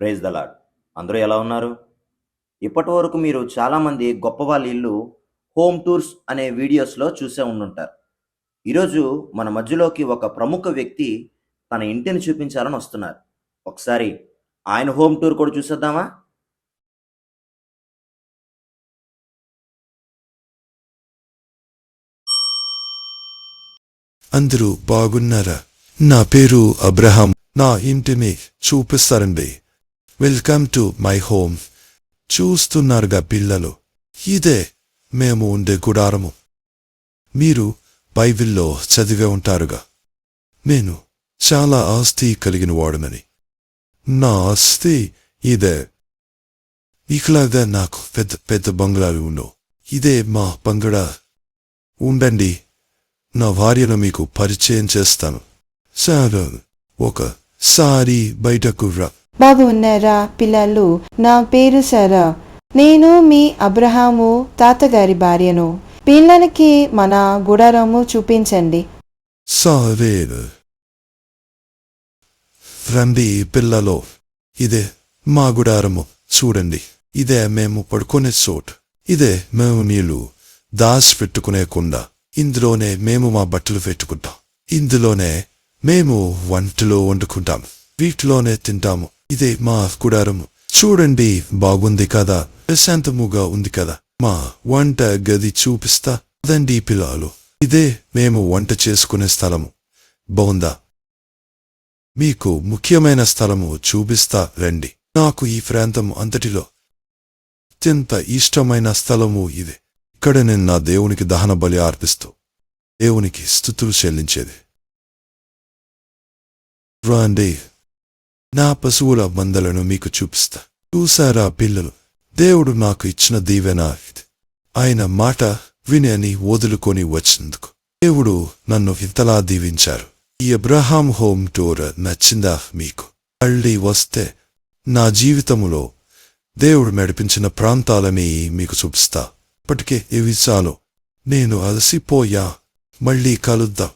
Praise the అందరూ ఎలా ఉన్నారు? ఇప్పటి వరకు మీరు చాలామంది గొప్ప వాళ్ళ ఇల్లు హోమ్ టూర్స్ అనే వీడియోస్లో చూసే ఉండుంటారు. ఈరోజు మన మధ్యలోకి ఒక ప్రముఖ వ్యక్తి తన ఇంటిని చూపించాలని వస్తున్నారు. ఒకసారి ఆయన హోమ్ టూర్ కూడా చూసేద్దామా? అందరూ బాగున్నారా? నా పేరు అబ్రహాం. నా ఇంటిని చూపిస్తారండి. Welcome to my home. చూస్తున్నారుగా పిల్లలు. ఇదే మేము ఉండే గుడారము. మీరు బైబిల్లో చదివే ఉంటారుగా. నేను చాలా ఆస్తి కలిగిన వాడునని. నా ఆస్తి ఇదే. ఇట్లాగా నాకు పెద్ద పెద్ద బంగ్లాలు ఉన్నో. ఇదే మా బంగడా ఉండండి నా భార్యను మీకు పరిచయం చేస్తాను. సార్ ఒకసారి బయటకు రా. బాగున్నారా పిల్లలు? నా పేరు సరా. నేను మీ అబ్రహాము తాతగారి భార్యను. పిల్లలకి మన గుడారము చూపించండి. సావేర్. రండి పిల్లలో. ఇదే మా గుడారము. చూడండి. ఇదే మేము పడుకునే చోటు. ఇదే మేము నీళ్ళు దాస్ పెట్టుకునే కుండ. ఇందులోనే మేము మా బట్టలు పెట్టుకుంటాం. ఇందులోనే మేము వంటలు వండుకుంటాం. వీటిలోనే తింటాము. ఇదే మా గుడారము చూడండి బాగుంది కదా. ప్రశాంతముగా ఉంది కదా. మా వంట గది చూపిస్తా. అదండి పిల్లలు. ఇదే మేము వంట చేసుకునే స్థలము. బాగుందా? మీకు ముఖ్యమైన స్థలము చూపిస్తా రండి. నాకు ఈ ప్రాంతం అంతటిలో అత్యంత ఇష్టమైన స్థలము ఇదే. ఇక్కడ నేను నా దేవునికి దహన బలి అర్పిస్తూ దేవునికి స్థుతులు చెల్లించేది. రాండి. నా పశువుల మందలను మీకు చూపిస్తా. చూసారా పిల్లలు? దేవుడు నాకు ఇచ్చిన దీవెన ఇది. ఆయన మాట విని అని వదులుకొని వచ్చినందుకు. దేవుడు నన్ను ఇంతలా దీవించారు. ఈ అబ్రహాం హోమ్ టూర్ నచ్చిందా మీకు? మళ్ళీ వస్తే నా జీవితములో దేవుడు నడిపించిన ప్రాంతాలని మీకు చూపిస్తా. ఇప్పటికే ఇవి చాలు. నేను అలసిపోయా. మళ్ళీ కలుద్దాం.